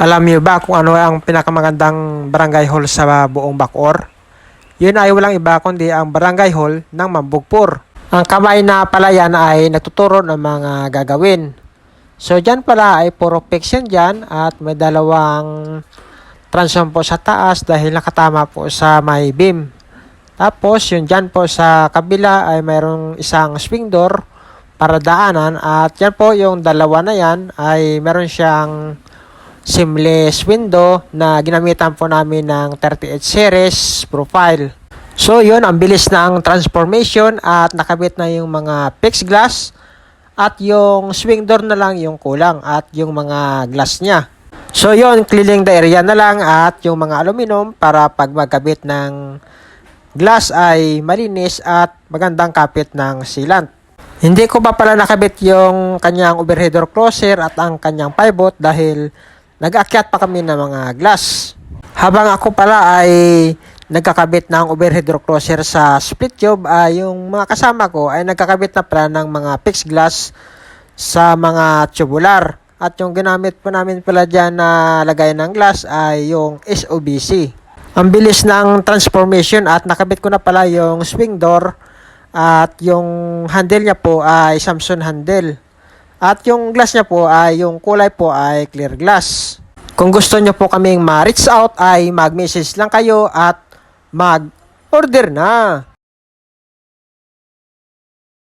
Alam niyo ba kung ano ang pinakamagandang barangay hall sa buong Bacoor? Yun ay walang iba kundi ang barangay hall ng Mambugpur. Ang kamay na palayan ay nagtuturo ng mga gagawin. So dyan pala ay puro fiction dyan at may dalawang transom po sa taas dahil nakatama po sa may beam. Tapos yun dyan po sa kabila ay mayroong isang swing door para daanan at yan po yung dalawa na yan ay meron siyang seamless window na ginamitan po namin ng 38 series profile. So yun, ang bilis ang transformation at nakabit na yung mga fixed glass at yung swing door na lang yung kulang at yung mga glass niya. So yun, cleaning the area na lang at yung mga aluminum para pag magkabit ng glass ay malinis at magandang kapit ng sealant. Hindi ko pa pala nakabit yung kanyang overhead door closer at ang kanyang pivot dahil nag-akyat pa kami ng mga glass. Habang ako pala ay nagkakabit ng overhead door closer sa split tube, ay yung mga kasama ko ay nagkakabit na pala ng mga fixed glass sa mga tubular. At yung ginamit po namin pala dyan na lagay ng glass ay yung SOBC. Ang bilis ng transformation at nakabit ko na pala yung swing door at yung handle niya po ay Samsung handle. At yung glass niya po ay yung kulay po ay clear glass. Kung gusto niyo po kaming ma-reach out ay mag-message lang kayo at mag-order na.